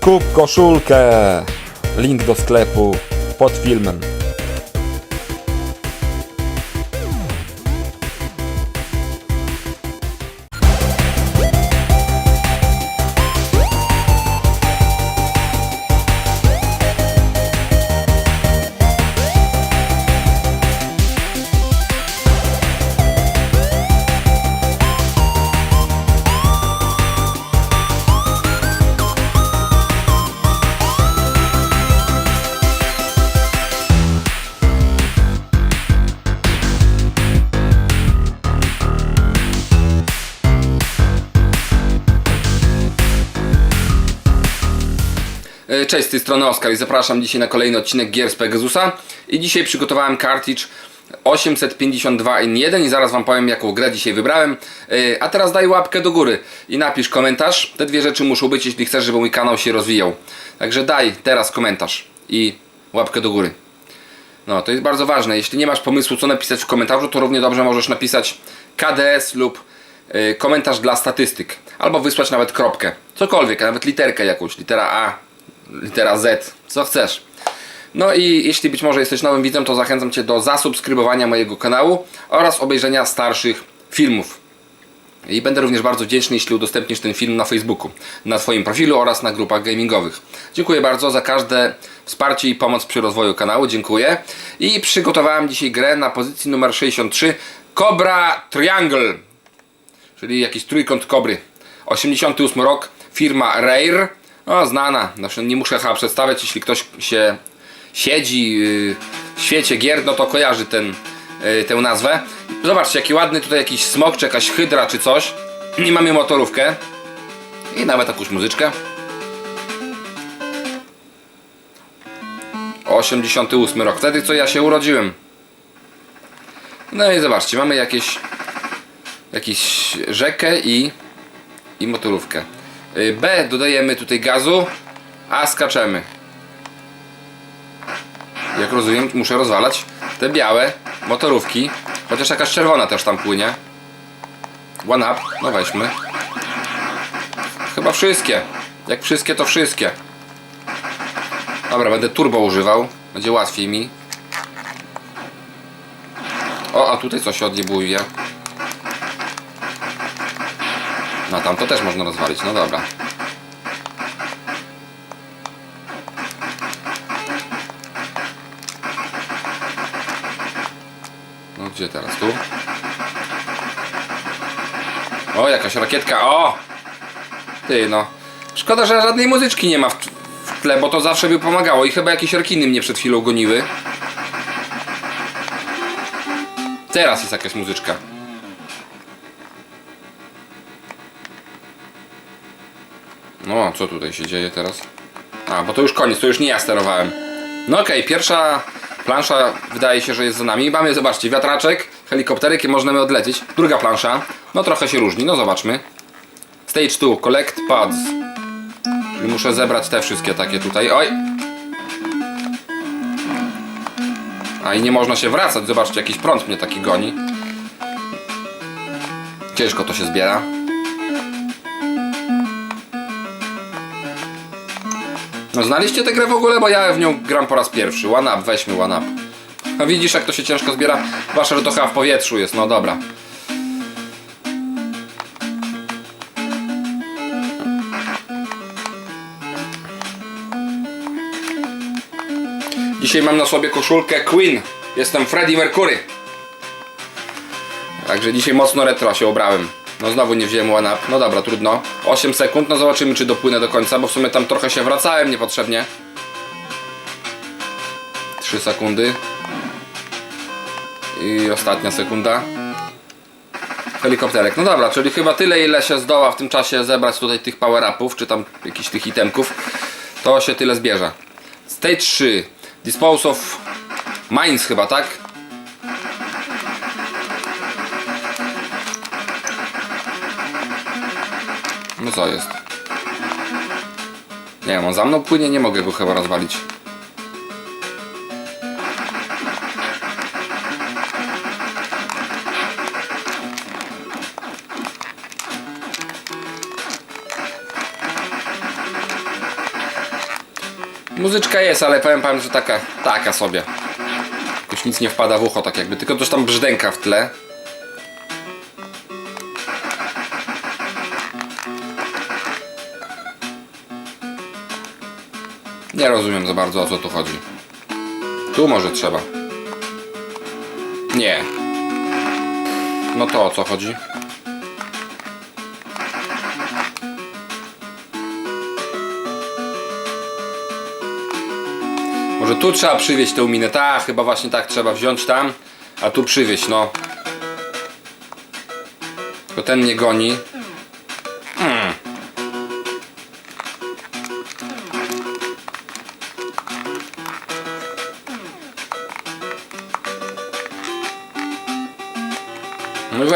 Kup koszulkę. Link do sklepu pod filmem. Cześć, z tej strony Oskar i zapraszam dzisiaj na kolejny odcinek gier z Pegasusa. I dzisiaj przygotowałem cartridge 852 in 1 i zaraz wam powiem jaką grę dzisiaj wybrałem. E, a teraz daj łapkę do góry i napisz komentarz. Te dwie rzeczy muszą być jeśli chcesz żeby mój kanał się rozwijał. Także daj teraz komentarz i łapkę do góry. No to jest bardzo ważne. Jeśli nie masz pomysłu co napisać w komentarzu to równie dobrze możesz napisać KDS lub y, komentarz dla statystyk. Albo wysłać nawet kropkę. Cokolwiek, nawet literkę jakąś. Litera A litera Z, co chcesz. No i jeśli być może jesteś nowym widzem, to zachęcam Cię do zasubskrybowania mojego kanału oraz obejrzenia starszych filmów. I będę również bardzo wdzięczny, jeśli udostępnisz ten film na Facebooku, na Twoim profilu oraz na grupach gamingowych. Dziękuję bardzo za każde wsparcie i pomoc przy rozwoju kanału, dziękuję. I przygotowałem dzisiaj grę na pozycji numer 63 Cobra Triangle, czyli jakiś trójkąt kobry. 88 rok, firma Rare, o znana, znaczy nie muszę chyba przedstawiać, jeśli ktoś się siedzi yy, w świecie gier, no to kojarzy ten, yy, tę nazwę. Zobaczcie, jaki ładny tutaj jakiś smok, czy jakaś hydra, czy coś. I mamy motorówkę. I nawet jakąś muzyczkę. 88 rok, wtedy co ja się urodziłem. No i zobaczcie, mamy jakieś jakieś rzekę i, i motorówkę. Y, B dodajemy tutaj gazu, a skaczemy. Jak rozumiem, muszę rozwalać te białe motorówki. Chociaż jakaś czerwona też tam płynie. One up, no weźmy. Chyba wszystkie. Jak wszystkie, to wszystkie. Dobra, będę turbo używał. Będzie łatwiej mi. O, a tutaj coś się odjebuje. No tam to też można rozwalić, no dobra. No gdzie teraz? Tu? O, jakaś rakietka, o! Ty no. Szkoda, że żadnej muzyczki nie ma w, tle, bo to zawsze by pomagało i chyba jakieś rekiny mnie przed chwilą goniły. Teraz jest jakaś muzyczka. No, co tutaj się dzieje teraz? A, bo to już koniec, to już nie ja sterowałem. No okej, pierwsza plansza wydaje się, że jest za nami. Mamy, zobaczcie, wiatraczek, helikopteryk i możemy odlecieć. Druga plansza, no trochę się różni, no zobaczmy. Stage 2, collect pads. Czyli muszę zebrać te wszystkie takie tutaj. Oj! A i nie można się wracać, zobaczcie, jakiś prąd mnie taki goni. Ciężko to się zbiera. No znaliście tę grę w ogóle? Bo ja w nią gram po raz pierwszy. One up, weźmy one up. No widzisz jak to się ciężko zbiera? Że to chyba w powietrzu jest, no dobra. Dzisiaj mam na sobie koszulkę Queen. Jestem Freddie Mercury. Także dzisiaj mocno retro się ubrałem. No znowu nie wziąłem one up. No dobra, trudno. 8 sekund, no zobaczymy czy dopłynę do końca, bo w sumie tam trochę się wracałem niepotrzebnie. 3 sekundy. I ostatnia sekunda. Helikopterek. No dobra, czyli chyba tyle ile się zdoła w tym czasie zebrać tutaj tych power-upów, czy tam jakichś tych itemków, to się tyle zbierze. Stage 3. Dispose of Mines chyba, tak? No co jest? Nie wiem, on za mną płynie, nie mogę go chyba rozwalić. Muzyczka jest, ale powiem wam, że taka, taka sobie. Jakoś nic nie wpada w ucho, tak jakby, tylko coś tam brzdęka w tle. Nie rozumiem za bardzo o co tu chodzi. Tu może trzeba. Nie. No to o co chodzi? Może tu trzeba przywieźć tę minę. Tak, chyba właśnie tak trzeba wziąć tam, a tu przywieźć, no. Tylko ten mnie goni.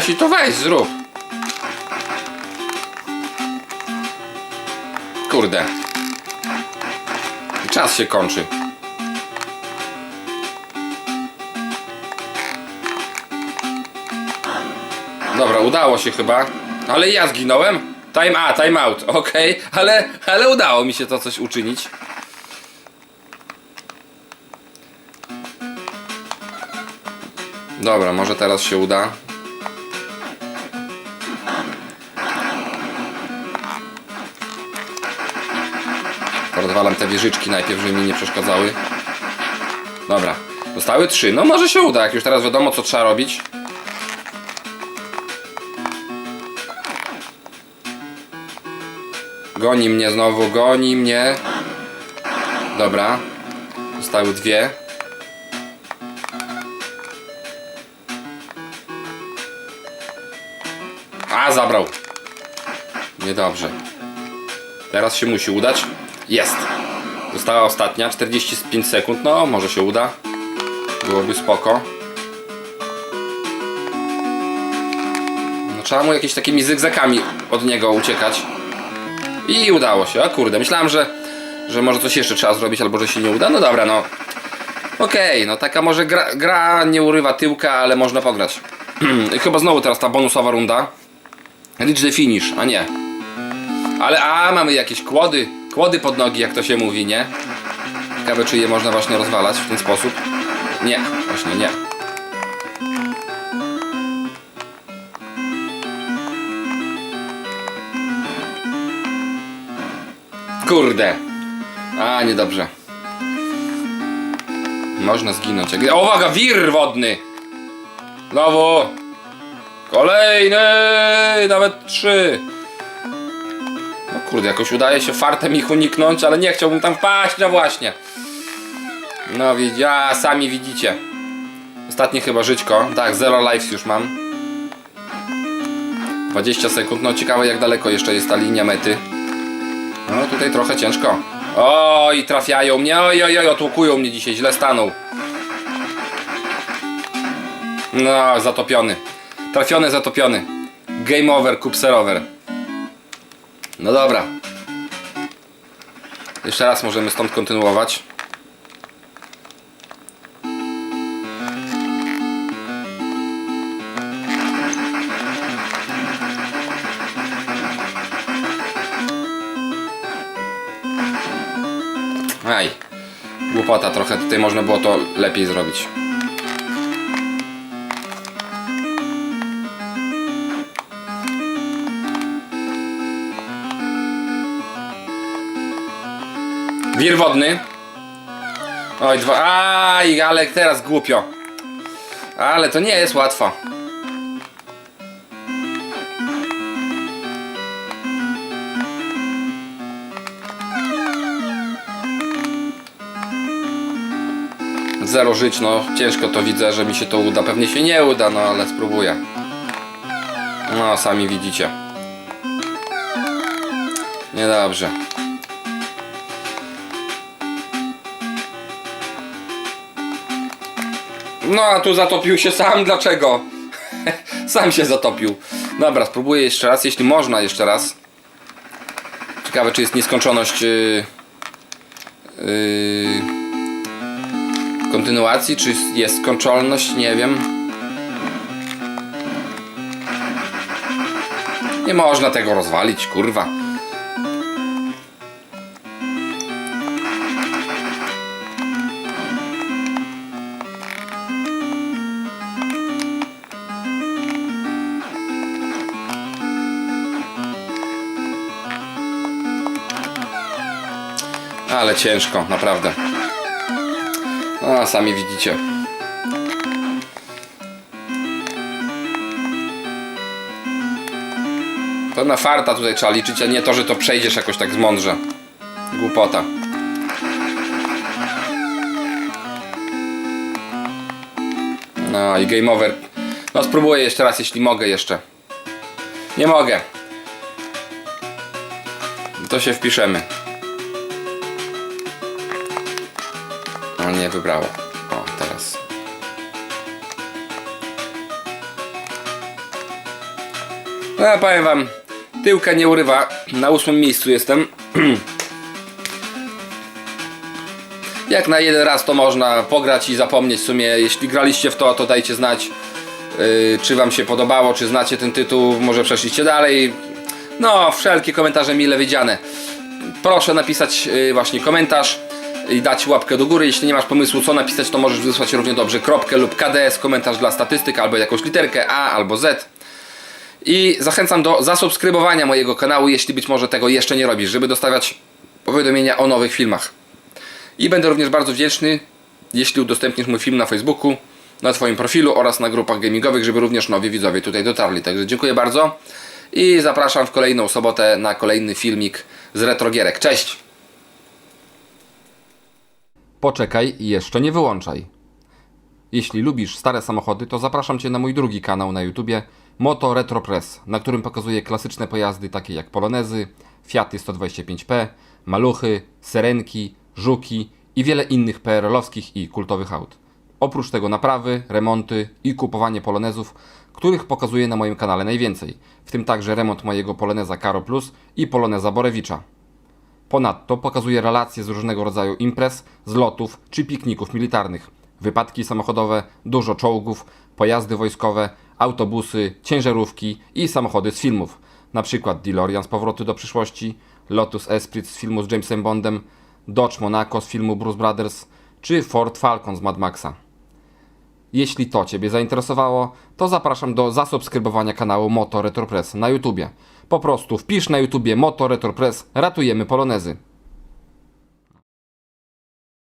Właśnie to weź, zrób. Kurde. Czas się kończy. Dobra, udało się chyba. Ale ja zginąłem? Time a, time out, okej, ale, ale udało mi się to coś uczynić. Dobra, może teraz się uda. Rozwalam te wieżyczki najpierw, żeby mi nie przeszkadzały. Dobra, zostały trzy. No może się uda, jak już teraz wiadomo co trzeba robić. Goni mnie znowu, goni mnie. Dobra. Zostały dwie. A, zabrał. Niedobrze. Teraz się musi udać. Jest. Została ostatnia, 45 sekund. No, może się uda. Byłoby spoko. No, trzeba mu jakimiś takimi zygzakami od niego uciekać. I udało się. A kurde, myślałem, że, że może coś jeszcze trzeba zrobić, albo że się nie uda. No dobra, no. Okej, no taka może gra, gra nie urywa tyłka, ale można pograć. Chyba znowu teraz ta bonusowa runda. The finish, a nie. Ale a, mamy jakieś kłody. Kłody pod nogi, jak to się mówi, nie? Ciekawe, czy je można właśnie rozwalać w ten sposób. Nie, właśnie nie. Kurde. A, niedobrze. Można zginąć. Jak... O, uwaga, wir wodny! Znowu! Kolejny! Nawet trzy! Kurde, jakoś udaje się fartem ich uniknąć, ale nie chciałbym tam wpaść, no właśnie. No widzi, a sami widzicie. Ostatnie chyba żyćko. Tak, zero lives już mam. 20 sekund, no ciekawe jak daleko jeszcze jest ta linia mety. No tutaj trochę ciężko. Oj, trafiają mnie, oj, oj, oj, otłukują mnie dzisiaj, źle stanął. No, zatopiony. Trafiony, zatopiony. Game over, kup serover. No dobra. Jeszcze raz możemy stąd kontynuować. Aj. Głupota trochę, tutaj można było to lepiej zrobić. Wir wodny. Oj, dwa. Aj, ale teraz głupio. Ale to nie jest łatwo. Zero żyć, no ciężko to widzę, że mi się to uda. Pewnie się nie uda, no ale spróbuję. No, sami widzicie. Niedobrze. No, a tu zatopił się sam, dlaczego? sam się zatopił. Dobra, spróbuję jeszcze raz, jeśli można jeszcze raz. Ciekawe, czy jest nieskończoność yy, yy, kontynuacji, czy jest skończalność, nie wiem. Nie można tego rozwalić, kurwa. Ale ciężko, naprawdę. No, sami widzicie. To na farta tutaj trzeba liczyć, a nie to, że to przejdziesz jakoś tak z mądrze. Głupota. No i game over. No spróbuję jeszcze raz, jeśli mogę jeszcze. Nie mogę. To się wpiszemy. Nie, wybrało. O, teraz. No ja powiem wam, tyłka nie urywa. Na ósmym miejscu jestem. Jak na jeden raz to można pograć i zapomnieć w sumie. Jeśli graliście w to, to dajcie znać, yy, czy wam się podobało, czy znacie ten tytuł, może przeszliście dalej. No, wszelkie komentarze mile widziane. Proszę napisać yy, właśnie komentarz i dać łapkę do góry. Jeśli nie masz pomysłu co napisać, to możesz wysłać równie dobrze kropkę lub KDS, komentarz dla statystyk, albo jakąś literkę A albo Z. I zachęcam do zasubskrybowania mojego kanału, jeśli być może tego jeszcze nie robisz, żeby dostawać powiadomienia o nowych filmach. I będę również bardzo wdzięczny, jeśli udostępnisz mój film na Facebooku, na Twoim profilu oraz na grupach gamingowych, żeby również nowi widzowie tutaj dotarli. Także dziękuję bardzo i zapraszam w kolejną sobotę na kolejny filmik z retrogierek. Cześć! Poczekaj i jeszcze nie wyłączaj. Jeśli lubisz stare samochody, to zapraszam Cię na mój drugi kanał na YouTubie Moto Retro Press, na którym pokazuję klasyczne pojazdy takie jak Polonezy, Fiaty 125P, Maluchy, Serenki, Żuki i wiele innych PRL-owskich i kultowych aut. Oprócz tego naprawy, remonty i kupowanie Polonezów, których pokazuję na moim kanale najwięcej, w tym także remont mojego Poloneza Caro Plus i Poloneza Borewicza. Ponadto pokazuje relacje z różnego rodzaju imprez, zlotów czy pikników militarnych, wypadki samochodowe, dużo czołgów, pojazdy wojskowe, autobusy, ciężarówki i samochody z filmów, na przykład DeLorean z Powrotu do przyszłości, Lotus Esprit z filmu z Jamesem Bondem, Dodge Monaco z filmu Bruce Brothers czy Ford Falcon z Mad Maxa. Jeśli to Ciebie zainteresowało, to zapraszam do zasubskrybowania kanału Moto Retro Press na YouTubie. Po prostu wpisz na YouTubie Moto Retro Press Ratujemy Polonezy.